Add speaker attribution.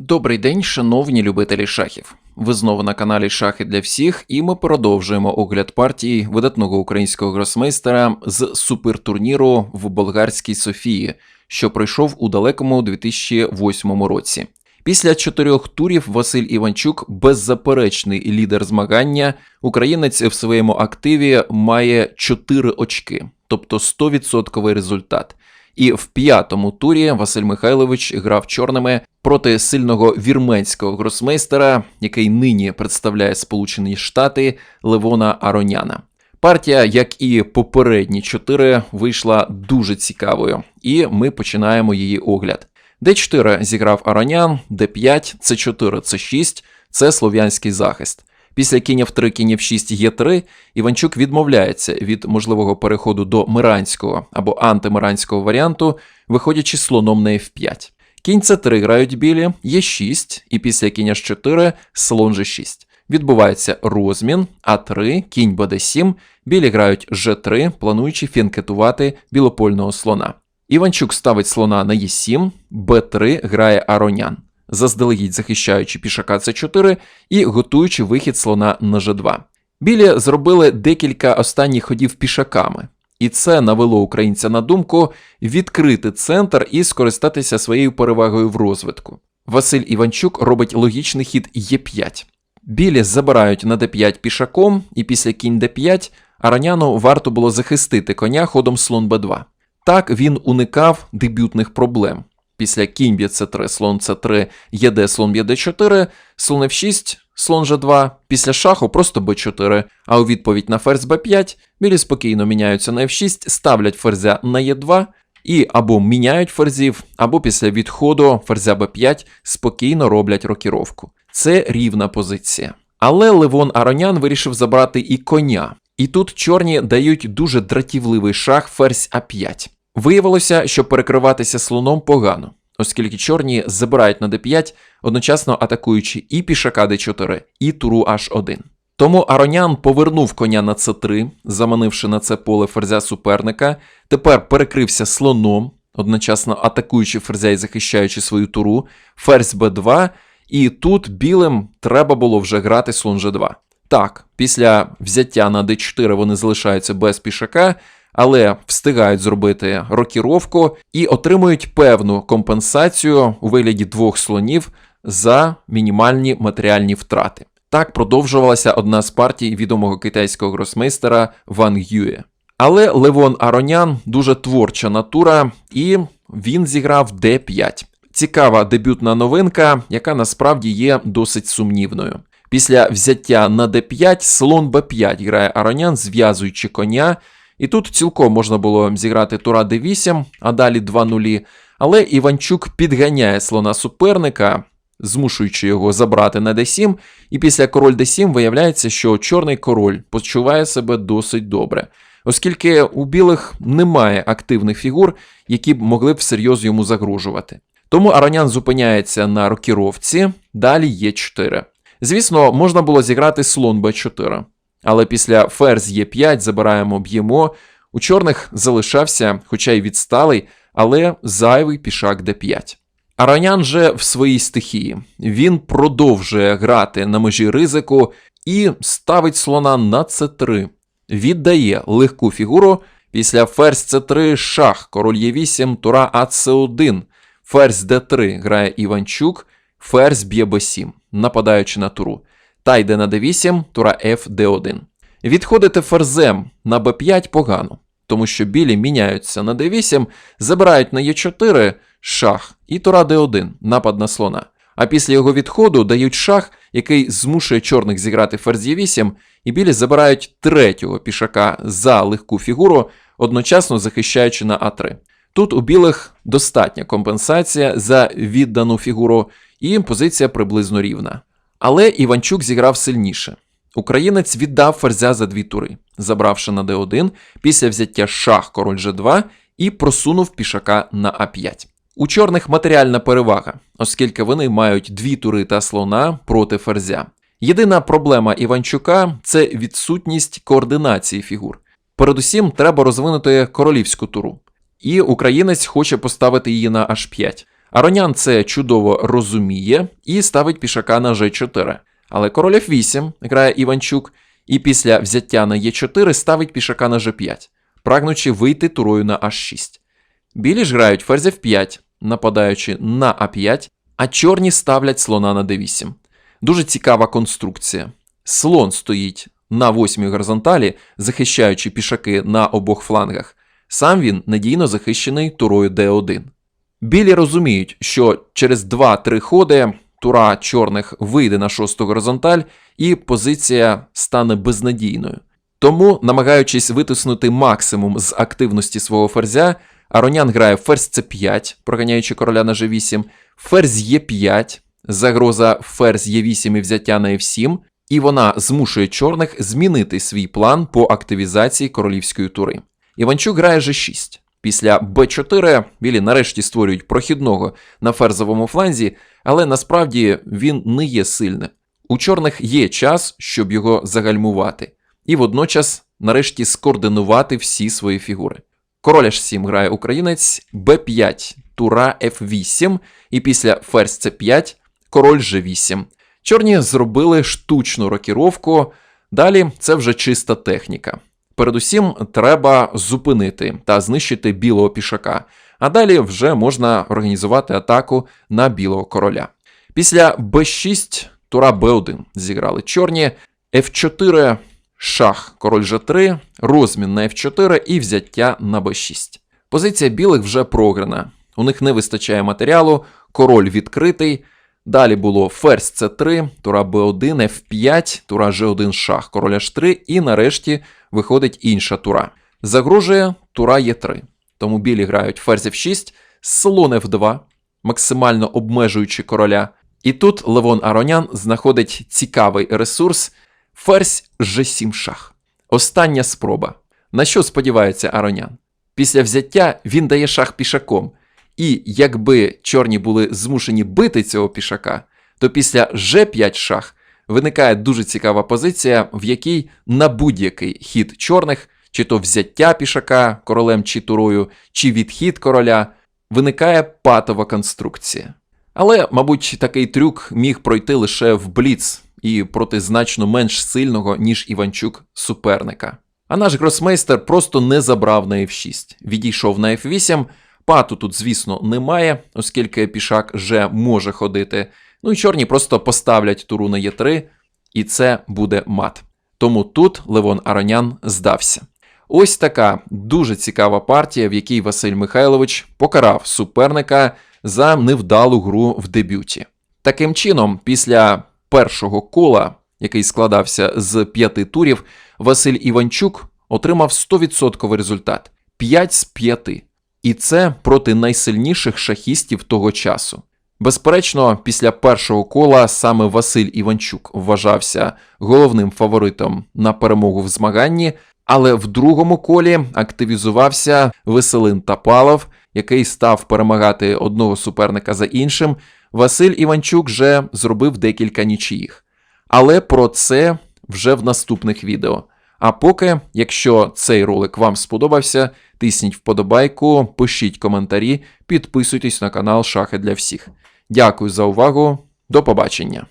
Speaker 1: Добрий день, шановні любителі шахів. Ви знову на каналі Шахи для всіх, і ми продовжуємо огляд партії видатного українського гросмейстера з супертурніру в болгарській Софії, що пройшов у далекому 2008 році. Після чотирьох турів Василь Іванчук беззаперечний лідер змагання. Українець в своєму активі має 4 очки, тобто 100% результат. І в п'ятому турі Василь Михайлович грав чорними проти сильного вірменського гросмейстера, який нині представляє Сполучені Штати Левона Ароняна. Партія, як і попередні чотири, вийшла дуже цікавою, і ми починаємо її огляд. Д4 зіграв Аронян, Д5, С4, С6 це слов'янський захист. Після кінь f3, кінь f6, Е3 Іванчук відмовляється від можливого переходу до миранського або антимиранського варіанту, виходячи слоном на f5. Кінь c3 грають білі, Е6, і після кінь h4 слон g6. Відбувається розмін, А3, кінь БД7, білі грають Ж3, плануючи фінкетувати білопольного слона. Іванчук ставить слона на Е7, Б3 грає Аронян заздалегідь захищаючи пішака С4 і готуючи вихід слона на Ж2. Білі зробили декілька останніх ходів пішаками, і це навело українця на думку відкрити центр і скористатися своєю перевагою в розвитку. Василь Іванчук робить логічний хід Е5. Білі забирають на d5 пішаком, і після кінь d5 Араняну варто було захистити коня ходом слон b2. Так він уникав дебютних проблем. Після кінь б'є c3, слон c3, єд, слон б'є d4, слон f6, слон g2, після шаху просто b4, а у відповідь на ферзь b5 білі спокійно міняються на f6, ставлять ферзя на e2 і або міняють ферзів, або після відходу ферзя b5 спокійно роблять рокіровку. Це рівна позиція. Але Левон Аронян вирішив забрати і коня. І тут чорні дають дуже дратівливий шах ферзь А5. Виявилося, що перекриватися слоном погано, оскільки чорні забирають на d5, одночасно атакуючи і пішака d4, і туру h1. Тому Аронян повернув коня на c3, заманивши на це поле ферзя суперника, тепер перекрився слоном, одночасно атакуючи ферзя і захищаючи свою туру, ферзь b2, і тут білим треба було вже грати слон g2. Так, після взяття на d4 вони залишаються без пішака але встигають зробити рокіровку і отримують певну компенсацію у вигляді двох слонів за мінімальні матеріальні втрати. Так продовжувалася одна з партій відомого китайського гросмейстера Ван Гює. Але Левон Аронян дуже творча натура, і він зіграв d5. Цікава дебютна новинка, яка насправді є досить сумнівною. Після взяття на d5 слон b5 грає Аронян, зв'язуючи коня. І тут цілком можна було зіграти тура d8, а далі 2 нулі. Але Іванчук підганяє слона суперника, змушуючи його забрати на d7, і після король d7 виявляється, що чорний король почуває себе досить добре, оскільки у білих немає активних фігур, які б могли б всерйоз йому загрожувати. Тому Аронян зупиняється на рокіровці, далі є 4. Звісно, можна було зіграти слон b4. Але після ферзь Е5 забираємо б'ємо. У чорних залишався, хоча й відсталий, але зайвий пішак Д5. Аранян же в своїй стихії. Він продовжує грати на межі ризику і ставить слона на С3. Віддає легку фігуру. Після ферзь С3 шах, король Е8, тура АЦ1, ферзь Д3 грає Іванчук, ферзь б'є Б7, нападаючи на туру та йде на d8, тура F d1. Відходити ферзем на b5 погано, тому що білі міняються на d8, забирають на e4 шах і тура d1, напад на слона. А після його відходу дають шах, який змушує чорних зіграти ферзь e8, і білі забирають третього пішака за легку фігуру, одночасно захищаючи на А3. Тут у білих достатня компенсація за віддану фігуру, і позиція приблизно рівна. Але Іванчук зіграв сильніше. Українець віддав ферзя за дві тури, забравши на d1 після взяття шах король g2 і просунув пішака на а5. У чорних матеріальна перевага, оскільки вони мають дві тури та слона проти ферзя. Єдина проблема Іванчука це відсутність координації фігур. Передусім, треба розвинути королівську туру. І українець хоче поставити її на h5. Аронян це чудово розуміє і ставить пішака на G4. Але король F8 грає Іванчук, і після взяття на Е4 ставить пішака на G5, прагнучи вийти турою на H6. Білі ж грають ферзь F5, нападаючи на А5, а чорні ставлять слона на d8. Дуже цікава конструкція. Слон стоїть на восьмій горизонталі, захищаючи пішаки на обох флангах. Сам він надійно захищений турою d1. Білі розуміють, що через 2-3 ходи тура чорних вийде на шосту горизонталь, і позиція стане безнадійною. Тому, намагаючись витиснути максимум з активності свого ферзя, Аронян грає ферзь c5, проганяючи короля на g8, ферзь e5, загроза ферзь e8 і взяття на f7, і вона змушує чорних змінити свій план по активізації королівської тури. Іванчук грає g6. Після b4 білі нарешті створюють прохідного на ферзовому фланзі, але насправді він не є сильним. У чорних є час, щоб його загальмувати, і водночас нарешті скоординувати всі свої фігури. Король H7 грає українець, b5, тура f8, і після ферзь c5 король g8. Чорні зробили штучну рокіровку, далі це вже чиста техніка. Передусім, треба зупинити та знищити білого пішака, а далі вже можна організувати атаку на білого короля. Після b6 тура b1 зіграли чорні, f4 шах, король g3, розмін на f4 і взяття на b6. Позиція білих вже програна. У них не вистачає матеріалу, король відкритий. Далі було ферзь c3, тура b1, f5, тура g1 шах, король h3, і нарешті виходить інша тура. Загрожує тура e3. Тому білі грають ферзь f6, слон f2, максимально обмежуючи короля. І тут Левон Аронян знаходить цікавий ресурс ферзь g7 шах. Остання спроба. На що сподівається Аронян? Після взяття він дає шах пішаком. І якби чорні були змушені бити цього пішака, то після G5 шах виникає дуже цікава позиція, в якій на будь-який хід чорних, чи то взяття пішака королем чи турою, чи відхід короля, виникає патова конструкція. Але, мабуть, такий трюк міг пройти лише в Бліц і проти значно менш сильного, ніж Іванчук, суперника. А наш гросмейстер просто не забрав на F6, відійшов на F8. Пату тут, звісно, немає, оскільки пішак вже може ходити. Ну і чорні просто поставлять туру на Е3, і це буде мат. Тому тут Левон Аронян здався. Ось така дуже цікава партія, в якій Василь Михайлович покарав суперника за невдалу гру в дебюті. Таким чином, після першого кола, який складався з п'яти турів, Василь Іванчук отримав 100% результат 5 з 5. І це проти найсильніших шахістів того часу. Безперечно, після першого кола саме Василь Іванчук вважався головним фаворитом на перемогу в змаганні, але в другому колі активізувався Веселин Тапалов, який став перемагати одного суперника за іншим. Василь Іванчук вже зробив декілька нічиїх. Але про це вже в наступних відео. А поки, якщо цей ролик вам сподобався, тисніть вподобайку, пишіть коментарі, підписуйтесь на канал Шахи для всіх. Дякую за увагу, до побачення!